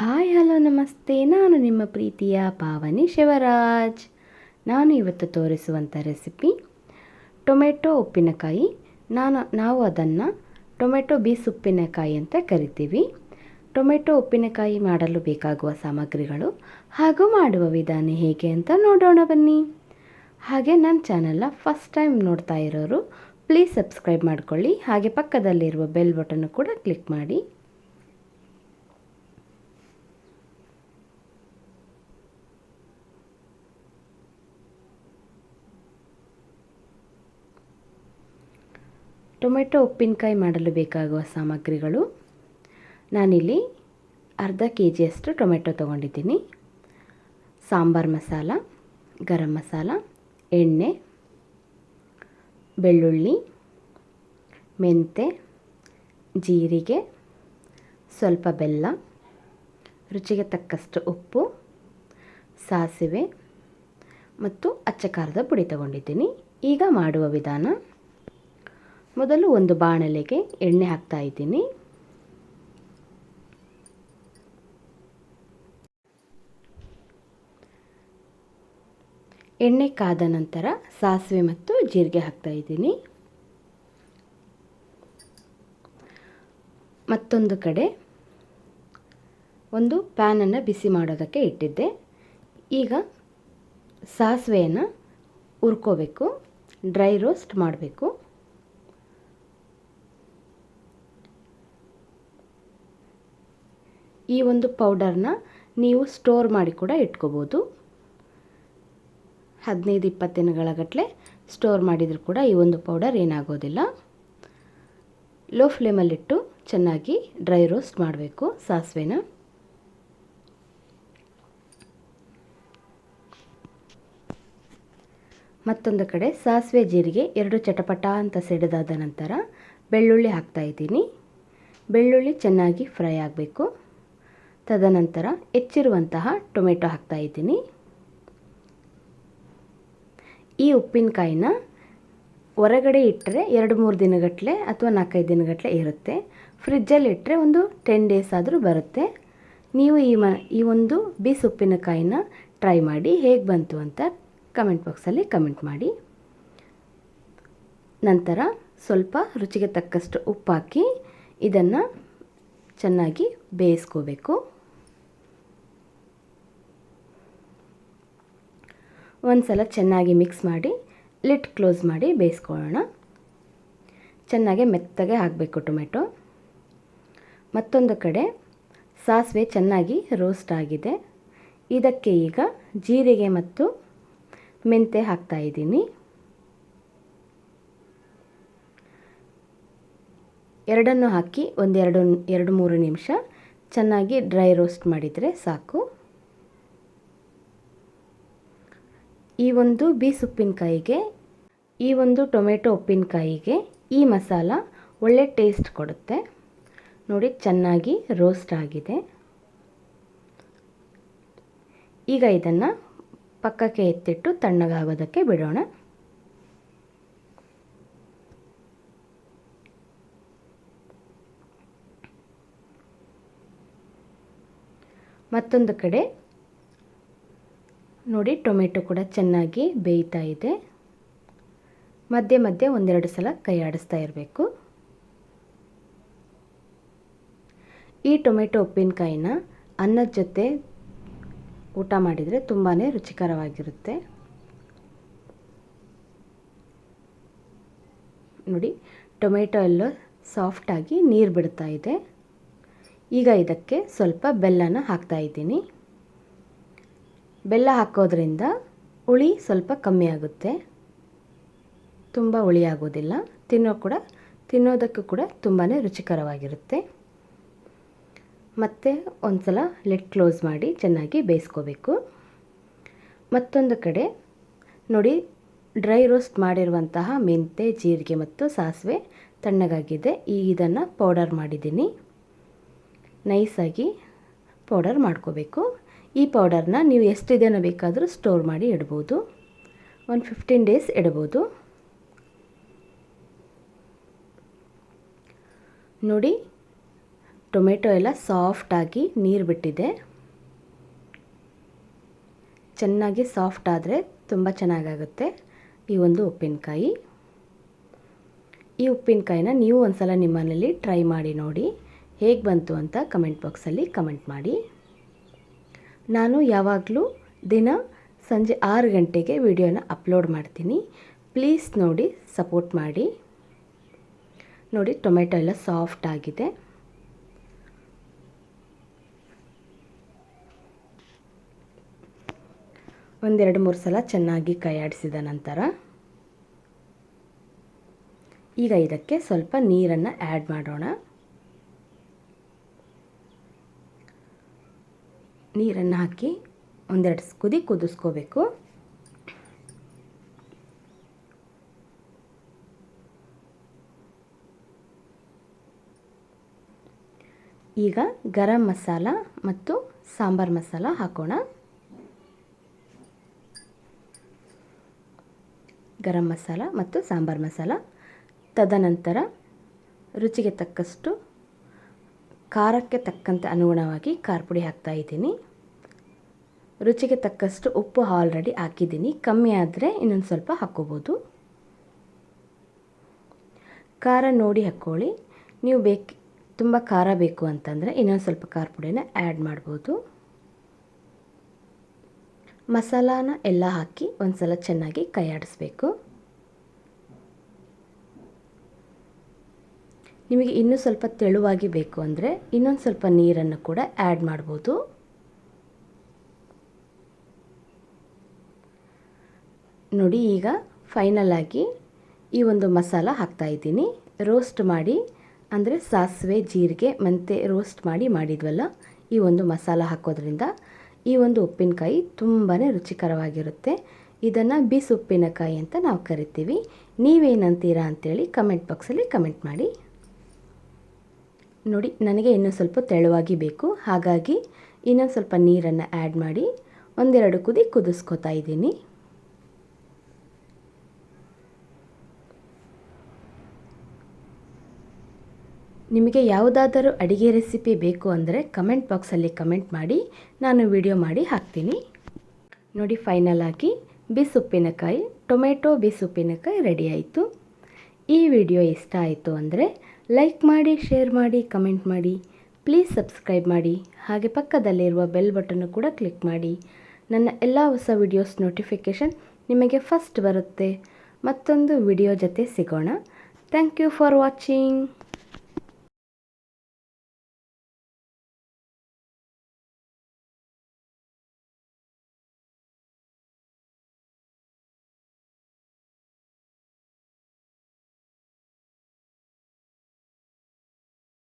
Hi, hello, ನಮಸ್ತೆ. ನಾನು ನಿಮ್ಮ ಪ್ರೀತಿಯ ಪಾವನಿ ಶಿವರಾಜ್. ನಾನು ಇವತ್ತು ತೋರಿಸುವಂಥ ರೆಸಿಪಿ ಟೊಮೆಟೊ ಉಪ್ಪಿನಕಾಯಿ. ನಾನು, ನಾವು ಅದನ್ನು ಟೊಮೆಟೊ ಬೀಸ್ ಉಪ್ಪಿನಕಾಯಿ ಅಂತ ಕರಿತೀವಿ. ಟೊಮೆಟೊ ಉಪ್ಪಿನಕಾಯಿ ಮಾಡಲು ಬೇಕಾಗುವ ಸಾಮಗ್ರಿಗಳು ಹಾಗೂ ಮಾಡುವ ವಿಧಾನ ಹೇಗೆ ಅಂತ ನೋಡೋಣ ಬನ್ನಿ. ಹಾಗೆ ನನ್ನ ಚಾನಲ್ನ ಫಸ್ಟ್ ಟೈಮ್ ನೋಡ್ತಾ ಇರೋರು, ಪ್ಲೀಸ್ ಸಬ್ಸ್ಕ್ರೈಬ್ ಮಾಡಿಕೊಳ್ಳಿ. ಹಾಗೆ ಪಕ್ಕದಲ್ಲಿರುವ ಬೆಲ್ ಬಟನ್ನು ಕೂಡ ಕ್ಲಿಕ್ ಮಾಡಿ. ಟೊಮೆಟೊ ಉಪ್ಪಿನಕಾಯಿ ಮಾಡಲು ಬೇಕಾಗುವ ಸಾಮಗ್ರಿಗಳು. ನಾನಿಲ್ಲಿ ಅರ್ಧ ಕೆ ಜಿಯಷ್ಟು ಟೊಮೆಟೊ ತೊಗೊಂಡಿದ್ದೀನಿ. ಸಾಂಬಾರು ಮಸಾಲ, ಗರಂ ಮಸಾಲ, ಎಣ್ಣೆ, ಬೆಳ್ಳುಳ್ಳಿ, ಮೆಂತೆ, ಜೀರಿಗೆ, ಸ್ವಲ್ಪ ಬೆಲ್ಲ, ರುಚಿಗೆ ತಕ್ಕಷ್ಟು ಉಪ್ಪು, ಸಾಸಿವೆ ಮತ್ತು ಅಚ್ಚ ಖಾರದ ಪುಡಿ ತಗೊಂಡಿದ್ದೀನಿ. ಈಗ ಮಾಡುವ ವಿಧಾನ ಮೊದಲು ಒಂದು ಬಾಣಲೆಗೆ ಎಣ್ಣೆ ಹಾಕ್ತಾ ಇದ್ದೀನಿ. ಎಣ್ಣೆ ಕಾದ ನಂತರ ಸಾಸಿವೆ ಮತ್ತು ಜೀರಿಗೆ ಹಾಕ್ತಾ ಇದ್ದೀನಿ. ಮತ್ತೊಂದು ಕಡೆ ಒಂದು ಪ್ಯಾನನ್ನು ಬಿಸಿ ಮಾಡೋದಕ್ಕೆ ಇಟ್ಟಿದ್ದೆ. ಈಗ ಸಾಸಿವೆಯನ್ನು ಹುರ್ಕೋಬೇಕು ಡ್ರೈ ರೋಸ್ಟ್ ಮಾಡಬೇಕು. ಈ ಒಂದು ಪೌಡರ್ನ ನೀವು ಸ್ಟೋರ್ ಮಾಡಿ ಕೂಡ ಇಟ್ಕೋಬೋದು. ಹದಿನೈದು ಇಪ್ಪತ್ತು ದಿನಗಳ ಗಟ್ಟಲೆ ಸ್ಟೋರ್ ಮಾಡಿದರೂ ಕೂಡ ಈ ಒಂದು ಪೌಡರ್ ಏನಾಗೋದಿಲ್ಲ. ಲೋ ಫ್ಲೇಮಲ್ಲಿಟ್ಟು ಚೆನ್ನಾಗಿ ಡ್ರೈ ರೋಸ್ಟ್ ಮಾಡಬೇಕು ಸಾಸಿವೆನ. ಮತ್ತೊಂದು ಕಡೆ ಸಾಸಿವೆ ಜೀರಿಗೆ ಎರಡು ಚಟಪಟ ಅಂತ ಸಿಡಿದಾದ ನಂತರ ಬೆಳ್ಳುಳ್ಳಿ ಹಾಕ್ತಾಯಿದ್ದೀನಿ ಬೆಳ್ಳುಳ್ಳಿ ಚೆನ್ನಾಗಿ ಫ್ರೈ ಆಗಬೇಕು. ತದನಂತರ ಹೆಚ್ಚಿರುವಂತಹ ಟೊಮೆಟೊ ಹಾಕ್ತಾಯಿದ್ದೀನಿ ಈ ಉಪ್ಪಿನಕಾಯಿನ ಹೊರಗಡೆ ಇಟ್ಟರೆ ಎರಡು ಮೂರು ದಿನಗಟ್ಟಲೆ ಅಥವಾ ನಾಲ್ಕೈದು ದಿನಗಟ್ಟಲೆ ಇರುತ್ತೆ. ಫ್ರಿಜ್ಜಲ್ಲಿ ಇಟ್ಟರೆ ಒಂದು ಟೆನ್ ಡೇಸ್ ಆದರೂ ಬರುತ್ತೆ. ನೀವು ಈ ಮ, ಈ ಒಂದು ಬೀಸ್ ಉಪ್ಪಿನಕಾಯಿನ ಟ್ರೈ ಮಾಡಿ ಹೇಗೆ ಬಂತು ಅಂತ ಕಮೆಂಟ್ ಬಾಕ್ಸಲ್ಲಿ ಕಮೆಂಟ್ ಮಾಡಿ. ನಂತರ ಸ್ವಲ್ಪ ರುಚಿಗೆ ತಕ್ಕಷ್ಟು ಉಪ್ಪು ಹಾಕಿ ಇದನ್ನು ಚೆನ್ನಾಗಿ ಬೇಯಿಸ್ಕೋಬೇಕು. ಒಂದು ಸಲ ಚೆನ್ನಾಗಿ ಮಿಕ್ಸ್ ಮಾಡಿ ಲಿಟ್ ಕ್ಲೋಸ್ ಮಾಡಿ ಬೇಯಿಸ್ಕೊಳ್ಳೋಣ. ಚೆನ್ನಾಗಿ ಮೆತ್ತಗೆ ಹಾಕಬೇಕು ಟೊಮೆಟೊ. ಮತ್ತೊಂದು ಕಡೆ ಸಾಸಿವೆ ಚೆನ್ನಾಗಿ ರೋಸ್ಟ್ ಆಗಿದೆ. ಇದಕ್ಕೆ ಈಗ ಜೀರಿಗೆ ಮತ್ತು ಮೆಂತೆ ಹಾಕ್ತಾಯಿದ್ದೀನಿ ಎರಡನ್ನು ಹಾಕಿ ಒಂದೆರಡು, ಎರಡು ಮೂರು ನಿಮಿಷ ಚೆನ್ನಾಗಿ ಡ್ರೈ ರೋಸ್ಟ್ ಮಾಡಿದರೆ ಸಾಕು. ಈ ಒಂದು ಬೀಸ್ ಉಪ್ಪಿನಕಾಯಿಗೆ ಈ ಒಂದು ಟೊಮೆಟೊ ಉಪ್ಪಿನಕಾಯಿಗೆ ಈ ಮಸಾಲ ಒಳ್ಳೆ ಟೇಸ್ಟ್ ಕೊಡುತ್ತೆ. ನೋಡಿ, ಚೆನ್ನಾಗಿ ರೋಸ್ಟ್ ಆಗಿದೆ. ಈಗ ಇದನ್ನು ಪಕ್ಕಕ್ಕೆ ಎತ್ತಿಟ್ಟು ತಣ್ಣಗಾಗೋದಕ್ಕೆ ಬಿಡೋಣ. ಮತ್ತೊಂದು ಕಡೆ ನೋಡಿ, ಟೊಮೆಟೊ ಕೂಡ ಚೆನ್ನಾಗಿ ಬೇಯ್ತಾ ಇದೆ. ಮಧ್ಯೆ ಮಧ್ಯೆ ಒಂದೆರಡು ಸಲ ಕೈ ಆಡಿಸ್ತಾ ಇರಬೇಕು. ಈ ಟೊಮೆಟೊ ಉಪ್ಪಿನಕಾಯಿನ ಅನ್ನದ ಜೊತೆ ಊಟ ಮಾಡಿದರೆ ತುಂಬಾ ರುಚಿಕರವಾಗಿರುತ್ತೆ. ನೋಡಿ, ಟೊಮೆಟೊ ಎಲ್ಲ ಸಾಫ್ಟಾಗಿ ನೀರು ಬಿಡ್ತಾ ಇದೆ. ಈಗ ಇದಕ್ಕೆ ಸ್ವಲ್ಪ ಬೆಲ್ಲನ ಹಾಕ್ತಾ ಇದ್ದೀನಿ. ಬೆಲ್ಲ ಹಾಕೋದ್ರಿಂದ ಹುಳಿ ಸ್ವಲ್ಪ ಕಮ್ಮಿ ಆಗುತ್ತೆ. ತುಂಬ ಹುಳಿ ಆಗೋದಿಲ್ಲ. ತಿನ್ನೋ ಕೂಡ, ತಿನ್ನೋದಕ್ಕೂ ಕೂಡ ತುಂಬಾ ರುಚಿಕರವಾಗಿರುತ್ತೆ. ಮತ್ತು ಒಂದು ಸಲ ಲೆಟ್ ಕ್ಲೋಸ್ ಮಾಡಿ ಚೆನ್ನಾಗಿ ಬೇಯಿಸ್ಕೋಬೇಕು. ಮತ್ತೊಂದು ಕಡೆ ನೋಡಿ, ಡ್ರೈ ರೋಸ್ಟ್ ಮಾಡಿರುವಂತಹ ಮೆಂತೆ, ಜೀರಿಗೆ ಮತ್ತು ಸಾಸಿವೆ ತಣ್ಣಗಾಗಿದೆ. ಈ ಇದನ್ನು ಪೌಡರ್ ಮಾಡಿದ್ದೀನಿ. ನೈಸಾಗಿ ಪೌಡರ್ ಮಾಡ್ಕೋಬೇಕು. ಈ ಪೌಡರ್ನ ನೀವು ಎಷ್ಟು ದಿನ ಬೇಕಾದರೂ ಸ್ಟೋರ್ ಮಾಡಿ ಇಡ್ಬೋದು. ಒಂದು ಫಿಫ್ಟೀನ್ ಡೇಸ್ ಇಡ್ಬೋದು. ನೋಡಿ, ಟೊಮೆಟೊ ಎಲ್ಲ ಸಾಫ್ಟಾಗಿ ನೀರು ಬಿಟ್ಟಿದೆ. ಚೆನ್ನಾಗಿ ಸಾಫ್ಟ್ ಆದರೆ ತುಂಬ ಚೆನ್ನಾಗಾಗುತ್ತೆ ಈ ಒಂದು ಉಪ್ಪಿನಕಾಯಿ. ಈ ಉಪ್ಪಿನಕಾಯಿನ ನೀವು ಒಂದು ಸಲ ನಿಮ್ಮ ಮನೇಲಿ ಟ್ರೈ ಮಾಡಿ ನೋಡಿ, ಹೇಗೆ ಬಂತು ಅಂತ ಕಮೆಂಟ್ ಬಾಕ್ಸಲ್ಲಿ ಕಮೆಂಟ್ ಮಾಡಿ. ನಾನು ಯಾವಾಗಲೂ ದಿನ ಸಂಜೆ ಆರು ಗಂಟೆಗೆ ವಿಡಿಯೋನ ಅಪ್ಲೋಡ್ ಮಾಡ್ತೀನಿ. ಪ್ಲೀಸ್ ನೋಡಿ, ಸಪೋರ್ಟ್ ಮಾಡಿ. ನೋಡಿ, ಟೊಮೆಟೊ ಎಲ್ಲ ಸಾಫ್ಟ್ ಆಗಿದೆ. ಒಂದೆರಡು ಮೂರು ಸಲ ಚೆನ್ನಾಗಿ ಕೈಯಾಡಿಸಿದ ನಂತರ ಈಗ ಇದಕ್ಕೆ ಸ್ವಲ್ಪ ನೀರನ್ನು ಆ್ಯಡ್ ಮಾಡೋಣ. ನೀರನ್ನು ಹಾಕಿ ಒಂದೆರಡು ಕುದಿ ಕುದಿಸ್ಕೋಬೇಕು. ಈಗ ಗರಂ ಮಸಾಲ ಮತ್ತು ಸಾಂಬಾರ್ ಮಸಾಲ ಹಾಕೋಣ. ಗರಂ ಮಸಾಲ ಮತ್ತು ಸಾಂಬಾರ್ ಮಸಾಲ. ತದನಂತರ ರುಚಿಗೆ ತಕ್ಕಷ್ಟು ಖಾರಕ್ಕೆ ತಕ್ಕಂತೆ ಅನುಗುಣವಾಗಿ ಖಾರ ಪುಡಿ ಹಾಕ್ತಾ ಇದ್ದೀನಿ. ರುಚಿಗೆ ತಕ್ಕಷ್ಟು ಉಪ್ಪು ಆಲ್ರೆಡಿ ಹಾಕಿದ್ದೀನಿ. ಕಮ್ಮಿ ಆದರೆ ಇನ್ನೊಂದು ಸ್ವಲ್ಪ ಹಾಕ್ಕೋಬೋದು. ಖಾರ ನೋಡಿ ಹಾಕ್ಕೊಳ್ಳಿ. ನೀವು ಬೇಕು, ತುಂಬ ಖಾರ ಬೇಕು ಅಂತಂದರೆ ಇನ್ನೊಂದು ಸ್ವಲ್ಪ ಖಾರ ಪುಡಿನ ಆ್ಯಡ್ ಮಾಡ್ಬೋದು. ಮಸಾಲಾನ ಎಲ್ಲ ಹಾಕಿ ಒಂದು ಸಲ ಚೆನ್ನಾಗಿ ಕೈಯಾಡಿಸ್ಬೇಕು. ನಿಮಗೆ ಇನ್ನೂ ಸ್ವಲ್ಪ ತೆಳುವಾಗಿ ಬೇಕು ಅಂದರೆ ಇನ್ನೊಂದು ಸ್ವಲ್ಪ ನೀರನ್ನು ಕೂಡ ಆ್ಯಡ್ ಮಾಡ್ಬೋದು. ನೋಡಿ ಈಗ ಫೈನಲ್ ಆಗಿ ಈ ಒಂದು ಮಸಾಲ ಹಾಕ್ತಾಯಿದ್ದೀನಿ ರೋಸ್ಟ್ ಮಾಡಿ, ಅಂದರೆ ಸಾಸಿವೆ, ಜೀರಿಗೆ ಮತ್ತು ರೋಸ್ಟ್ ಮಾಡಿ ಮಾಡಿದ್ವಲ್ಲ, ಈ ಒಂದು ಮಸಾಲ ಹಾಕೋದ್ರಿಂದ ಈ ಒಂದು ಉಪ್ಪಿನಕಾಯಿ ತುಂಬಾ ರುಚಿಕರವಾಗಿರುತ್ತೆ. ಇದನ್ನು ಬಿಸಿ ಉಪ್ಪಿನಕಾಯಿ ಅಂತ ನಾವು ಕರಿತೀವಿ. ನೀವೇನಂತೀರಾ ಅಂಥೇಳಿ ಕಮೆಂಟ್ ಬಾಕ್ಸಲ್ಲಿ ಕಮೆಂಟ್ ಮಾಡಿ. ನೋಡಿ, ನನಗೆ ಇನ್ನೂ ಸ್ವಲ್ಪ ತೆಳುವಾಗಿ ಬೇಕು. ಹಾಗಾಗಿ ಇನ್ನೊಂದು ಸ್ವಲ್ಪ ನೀರನ್ನು ಆ್ಯಡ್ ಮಾಡಿ ಒಂದೆರಡು ಕುದಿ ಕುದಿಸ್ಕೋತಾ ಇದ್ದೀನಿ. ನಿಮಗೆ ಯಾವುದಾದರೂ ಅಡಿಗೆ ರೆಸಿಪಿ ಬೇಕು ಅಂದರೆ ಕಮೆಂಟ್ ಬಾಕ್ಸಲ್ಲಿ ಕಮೆಂಟ್ ಮಾಡಿ, ನಾನು ವಿಡಿಯೋ ಮಾಡಿ ಹಾಕ್ತೀನಿ. ನೋಡಿ, ಫೈನಲ್ ಆಗಿ ಬಿಸುಪ್ಪಿನಕಾಯಿ, ಟೊಮೆಟೊ ಬಿಸುಪ್ಪಿನಕಾಯಿ ರೆಡಿ ಆಯಿತು. ಈ ವಿಡಿಯೋ ಇಷ್ಟ ಆಯಿತು ಅಂದರೆ ಲೈಕ್ ಮಾಡಿ, ಶೇರ್ ಮಾಡಿ, ಕಮೆಂಟ್ ಮಾಡಿ. ಪ್ಲೀಸ್ ಸಬ್ಸ್ಕ್ರೈಬ್ ಮಾಡಿ. ಹಾಗೆ ಪಕ್ಕದಲ್ಲಿರುವ ಬೆಲ್ ಬಟನ್ನು ಕೂಡ ಕ್ಲಿಕ್ ಮಾಡಿ. ನನ್ನ ಎಲ್ಲ ಹೊಸ ವಿಡಿಯೋಸ್ ನೋಟಿಫಿಕೇಷನ್ ನಿಮಗೆ ಫಸ್ಟ್ ಬರುತ್ತೆ. ಮತ್ತೊಂದು ವಿಡಿಯೋ ಜೊತೆ ಸಿಗೋಣ. Thank you for watching.